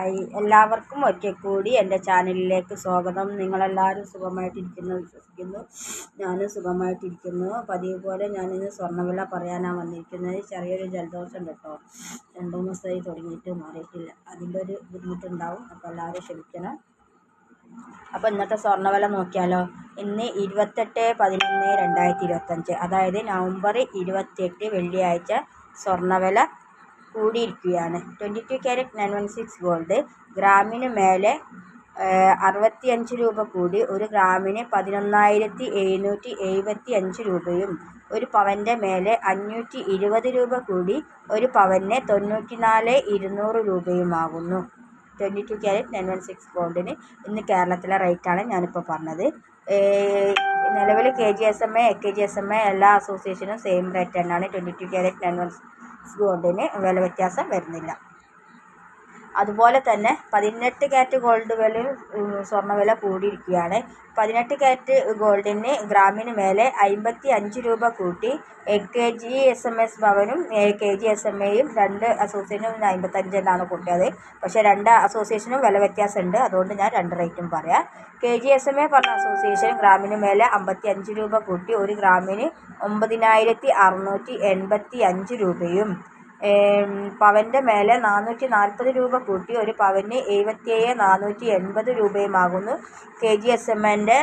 Hi. എല്ലാവർക്കും ഒരിക്കൽ കൂടി എന്റെ ചാനലിലേക്ക് സ്വാഗതം. നിങ്ങളെല്ലാവരും സുഖമായിട്ടിരിക്കുന്നു വിശ്വസിക്കുന്നു. ഞാനും സുഖമായിട്ടിരിക്കുന്നു. പതിവ് പോലെ ഞാനിന്ന് സ്വർണവില പറയാനാണ് വന്നിരിക്കുന്നത്. ചെറിയൊരു ജലദോഷം കേട്ടോ. രണ്ട് മൂന്ന് ദിവസമായി തുടങ്ങിയിട്ട് മാറിയിട്ടില്ല. അതിന്റെ ഒരു ബുദ്ധിമുട്ടുണ്ടാവും. അപ്പോൾ എല്ലാവരും ക്ഷമിക്കണം. അപ്പോൾ ഇന്നത്തെ സ്വർണവില നോക്കിയാലോ? ഇന്ന് ഇരുപത്തെട്ട് പതിനൊന്ന് രണ്ടായിരത്തി ഇരുപത്തഞ്ച്. അതായത് നവംബർ ഇരുപത്തെട്ട് വെള്ളിയാഴ്ച സ്വർണവില കൂടിയിരിക്കുകയാണ്. Twenty two carat nine one six gold ഗ്രാമിന് മേലെ അറുപത്തിയഞ്ച് രൂപ കൂടി. ഒരു ഗ്രാമിന് പതിനൊന്നായിരത്തി എഴുന്നൂറ്റി എഴുപത്തി അഞ്ച് രൂപയും ഒരു പവന്റെ മേലെ അഞ്ഞൂറ്റി ഇരുപത് രൂപ കൂടി. ഒരു പവന് തൊണ്ണൂറ്റി നാല് ഇരുന്നൂറ് രൂപയുമാകുന്നു. Twenty two carat nine one six ഗോൾഡിന് ഇന്ന് കേരളത്തിലെ റേറ്റാണ് ഞാനിപ്പോൾ പറഞ്ഞത്. നിലവിൽ K G S M A A K G S M A എല്ലാ അസോസിയേഷനും സെയിം റേറ്റ് തന്നെയാണ്. Twenty two carat nine one ഗോൾഡിന് വില വ്യത്യാസം വരുന്നില്ല. അതുപോലെ തന്നെ പതിനെട്ട് ക്യാരറ്റ് ഗോൾഡ് വിലയും സ്വർണവില കൂടിയിരിക്കുകയാണ്. പതിനെട്ട് ക്യാരറ്റ് ഗോൾഡിന് ഗ്രാമിന് മേലെ അമ്പത്തി അഞ്ച് രൂപ കൂട്ടി. K G S M S ഭവനും K G S M എയും രണ്ട് അസോസിയേഷനും അമ്പത്തഞ്ച് എന്നാണ് കൂട്ടിയത്. പക്ഷേ രണ്ട് അസോസിയേഷനും വില വ്യത്യാസമുണ്ട്. അതുകൊണ്ട് ഞാൻ രണ്ട് റേറ്റും പറയാം. K G S M A പറഞ്ഞ അസോസിയേഷൻ ഗ്രാമിന് മേലെ അമ്പത്തി അഞ്ച് രൂപ കൂട്ടി. ഒരു ഗ്രാമിന് ഒമ്പതിനായിരത്തി അറുന്നൂറ്റി എൺപത്തി അഞ്ച് രൂപയും പവന്റെ മേലെ നാനൂറ്റി നാൽപ്പത് രൂപ കൂട്ടി ഒരു പവന് എഴുപത്തിയേഴ് നാനൂറ്റി എൺപത് രൂപയുമാകുന്നു. കെ ജി എസ് എം എന്റെ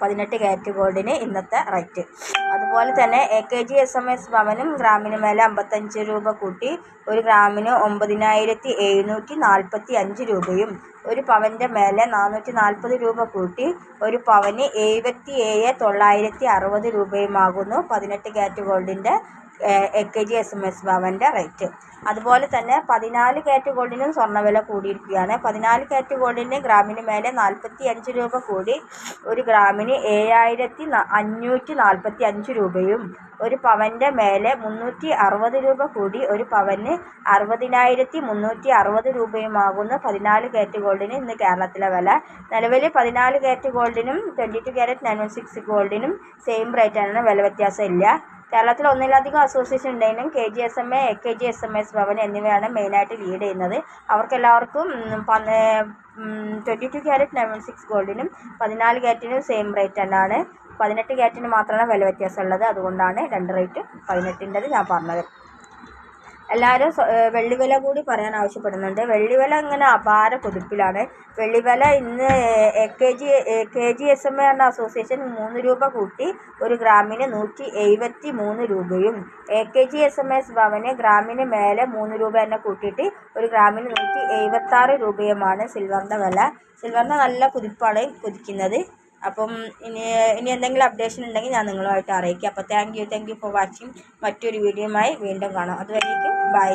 പതിനെട്ട് കാരറ്റ് ഗോൾഡിന് ഇന്നത്തെ റേറ്റ്. അതുപോലെ തന്നെ A K G S M S ഭവനും ഗ്രാമിന് മേലെ അമ്പത്തഞ്ച് രൂപ കൂട്ടി ഒരു ഗ്രാമിന് ഒമ്പതിനായിരത്തി എഴുന്നൂറ്റി നാൽപ്പത്തി അഞ്ച് രൂപയും ഒരു പവന്റെ മേലെ നാനൂറ്റി നാൽപ്പത് രൂപ കൂട്ടി ഒരു പവന് എഴുപത്തി ഏഴ് തൊള്ളായിരത്തി അറുപത് രൂപയുമാകുന്നു. പതിനെട്ട് ക്യാരറ്റ് ഗോൾഡിന്റെ A K G S M S ഭവന്റെ റേറ്റ്. അതുപോലെ തന്നെ പതിനാല് ക്യാരറ്റ് ഗോൾഡിനും സ്വർണവില കൂടിയിരിക്കുകയാണ്. പതിനാല് ക്യാരറ്റ് ഗോൾഡിന് ഗ്രാമിന് മേലെ നാൽപ്പത്തി അഞ്ച് രൂപ കൂടി ഒരു ഗ്രാമിന് ഏഴായിരത്തി അഞ്ഞൂറ്റി നാൽപ്പത്തി അഞ്ച് രൂപയും ഒരു പവന്റെ മേലെ മുന്നൂറ്റി അറുപത് രൂപ കൂടി ഒരു പവന് അറുപതിനായിരത്തി മുന്നൂറ്റി അറുപത് രൂപയുമാകുന്ന. പതിനാല് ക്യാരറ്റ് ഗോൾഡിന് ഇന്ന് കേരളത്തിലെ വില. നിലവിൽ പതിനാല് carat ഗോൾഡിനും twenty two carat nine one six ഗോൾഡിനും same റേറ്റാണ് വില വ്യത്യാസം ഇല്ല. കേരളത്തിൽ ഒന്നിലധികം അസോസിയേഷൻ ഉണ്ടെങ്കിലും K G S M A A K G S M S Bhavan എന്നിവയാണ് മെയിനായിട്ട് ലീഡ് ചെയ്യുന്നത്. അവർക്കെല്ലാവർക്കും twenty two carat nine one six ഗോൾഡിനും പതിനാല് ക്യാരറ്റിനും സെയിം റേറ്റ് തന്നെയാണ്. പതിനെട്ട് ക്യാരറ്റിന് മാത്രമാണ് വില വ്യത്യാസമുള്ളത് അതുകൊണ്ടാണ് രണ്ട് റേറ്റ് പതിനെട്ടിന്റെത് ഞാൻ പറഞ്ഞത്. എല്ലാവരും വെള്ളിവില കൂടി പറയാൻ ആവശ്യപ്പെടുന്നുണ്ട്. വെള്ളിവില ഇങ്ങനെ അപാര കുതിപ്പിലാണ്. വെള്ളിവില ഇന്ന് A K G K G S M A എന്ന അസോസിയേഷൻ മൂന്ന് രൂപ കൂട്ടി ഒരു ഗ്രാമിന് നൂറ്റി എഴുപത്തി മൂന്ന് രൂപയും A K G S M S ഭവന് ഗ്രാമിന് മേലെ മൂന്ന് രൂപ തന്നെ കൂട്ടിയിട്ട് ഒരു ഗ്രാമിന് നൂറ്റി എഴുപത്താറ് രൂപയുമാണ് സിൽവറിന്റെ വില. സിൽവറിന്റെ നല്ല കുതിപ്പാണ് കുതിക്കുന്നത്. അപ്പം ഇനി ഇനി എന്തെങ്കിലും അപ്ഡേഷൻ ഉണ്ടെങ്കിൽ ഞാൻ നിങ്ങളുമായിട്ട് അറിയിക്കാം. അപ്പോൾ thank you thank you for watching മറ്റൊരു വീഡിയോയുമായി വീണ്ടും കാണാം. അതുവരേക്കും ബൈ